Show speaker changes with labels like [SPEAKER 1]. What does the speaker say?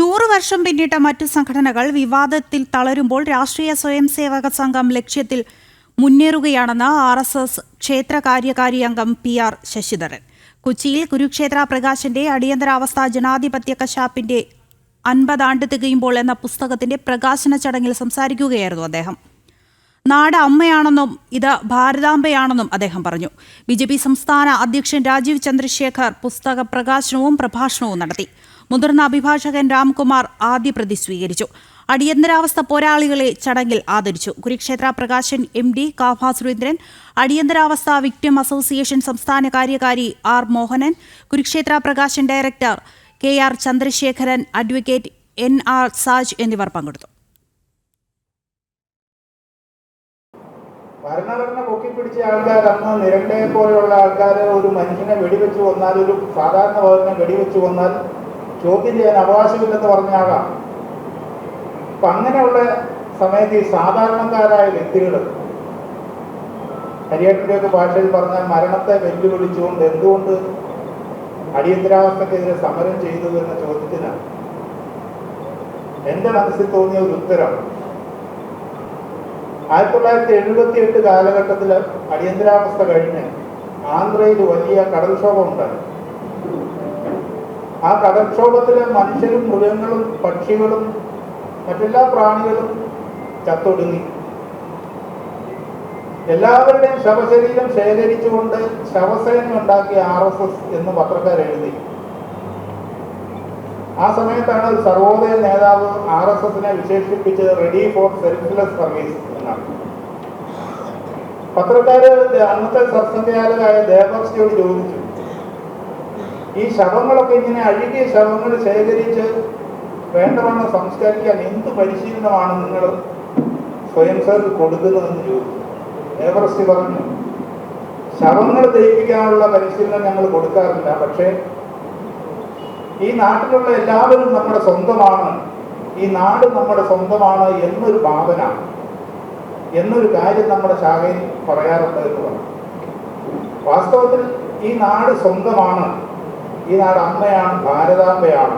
[SPEAKER 1] നൂറ് വർഷം പിന്നിട്ട മറ്റു സംഘടനകൾ വിവാദത്തിൽ തളരുമ്പോൾ രാഷ്ട്രീയ സ്വയംസേവക സംഘം ലക്ഷ്യത്തിൽ മുന്നേറുകയാണെന്ന് ആർ എസ് എസ് ക്ഷേത്ര കാര്യകാരി അംഗം പി ആർ ശശിധരൻ. കൊച്ചിയിൽ കുരുക്ഷേത്ര പ്രകാശന്റെ അടിയന്തരാവസ്ഥ ജനാധിപത്യ കശാപ്പിന്റെ അൻപതാണ്ട് തികയുമ്പോൾ എന്ന പുസ്തകത്തിന്റെ പ്രകാശന ചടങ്ങിൽ സംസാരിക്കുകയായിരുന്നു അദ്ദേഹം. നാട് അമ്മയാണെന്നും ഇത് ഭാരതാംബയാണെന്നും അദ്ദേഹം പറഞ്ഞു. ബി ജെ പി സംസ്ഥാന അധ്യക്ഷൻ രാജീവ് ചന്ദ്രശേഖർ പുസ്തക പ്രകാശനവും പ്രഭാഷണവും നടത്തി. മുതിർന്ന അഭിഭാഷകൻ രാംകുമാർ ആദ്യ പ്രതി സ്വീകരിച്ചു. അടിയന്തരാവസ്ഥ പോരാളികളെ ചടങ്ങിൽ ആദരിച്ചു. കുരുക്ഷേത്ര പ്രകാശൻ എം ഡി കാഫ സുരേന്ദ്രൻ അടിയന്തരാവസ്ഥ വിക്ടിം അസോസിയേഷൻ സംസ്ഥാന കാര്യകാരി R Mohanan Kurukshetra Prakashan director K R Chandrasekharan advocate N R Saj എന്നിവർ പങ്കെടുത്തു.
[SPEAKER 2] ഭരണഘടന പൊക്കിപ്പിടിച്ച ആൾക്കാർ അന്ന് നിരണ്ടയെ പോലെയുള്ള ആൾക്കാർ ഒരു മനുഷ്യനെ വെടിവെച്ച് കൊന്നാൽ ഒരു സാധാരണ പൗരനെ വെടിവെച്ച് കൊന്നാൽ ചോദ്യം ചെയ്യാൻ അവകാശമില്ലെന്ന് പറഞ്ഞാകാം. അപ്പൊ അങ്ങനെയുള്ള സമയത്ത് ഈ സാധാരണക്കാരായ വ്യക്തികൾ ഹരിയേട്ടന്റെയൊക്കെ ഭാഷയിൽ പറഞ്ഞാൽ മരണത്തെ വെല്ലുവിളിച്ചുകൊണ്ട് എന്തുകൊണ്ട് അടിയന്തരാവസ്ഥക്കെതിരെ സമരം ചെയ്തു എന്ന ചോദ്യത്തിന് എന്റെ മനസ്സിൽ തോന്നിയ ഒരു ഉത്തരം ആയിരത്തി തൊള്ളായിരത്തി എഴുപത്തി എട്ട് കാലഘട്ടത്തിൽ അടിയന്തരാവസ്ഥ കഴിഞ്ഞ് ആന്ധ്രയിൽ വലിയ കടൽക്ഷോഭം ഉണ്ടായി. ആ കടൽക്ഷോഭത്തിലെ മനുഷ്യരും മൃഗങ്ങളും പക്ഷികളും മറ്റെല്ലാ പ്രാണികളും ചത്തൊടുങ്ങി. എല്ലാവരുടെയും ശവശരീരം ശേഖരിച്ചുകൊണ്ട് ശവസേന ഉണ്ടാക്കിയ ആർ എസ് എസ് എന്ന് പത്രക്കാർ എഴുതി. ആ സമയത്താണ് സർവോദയ നേതാവ് ആർ എസ് എസിനെ വിശേഷിപ്പിച്ച് റെഡി ഫോർ സെൽഫ്ലെസ് സർവീസ് എന്നാണ്. പത്രക്കാര് അന്നത്തെ സർസംഘചാലകായ ദേവക്ഷിയോട് ചോദിച്ചു. ഈ ശവങ്ങളൊക്കെ ഇങ്ങനെ അഴുകിയ ശവങ്ങൾ ശേഖരിച്ച് വേണ്ടവണ്ണം സംസ്കരിക്കാൻ എന്ത് പരിശീലനമാണ് നിങ്ങൾ സ്വയം സേർക്ക് കൊടുക്കുന്നതെന്ന് ചോദിച്ചു. ഏവർസി പറഞ്ഞു ശവങ്ങൾ ദഹിപ്പിക്കാനുള്ള പരിശീലനം ഞങ്ങൾ കൊടുക്കാറില്ല പക്ഷേ ഈ നാട്ടിലുള്ള എല്ലാവരും നമ്മുടെ സ്വന്തമാണ് ഈ നാട് നമ്മുടെ സ്വന്തമാണ് എന്നൊരു ഭാവന എന്നൊരു കാര്യം നമ്മുടെ ശാഖയിൽ പറയാറുണ്ട് എന്ന് പറഞ്ഞു. വാസ്തവത്തിൽ ഈ നാട് സ്വന്തമാണ്. ഈ നാട് അമ്മയാണ് ഭാരതാംബയാണ്.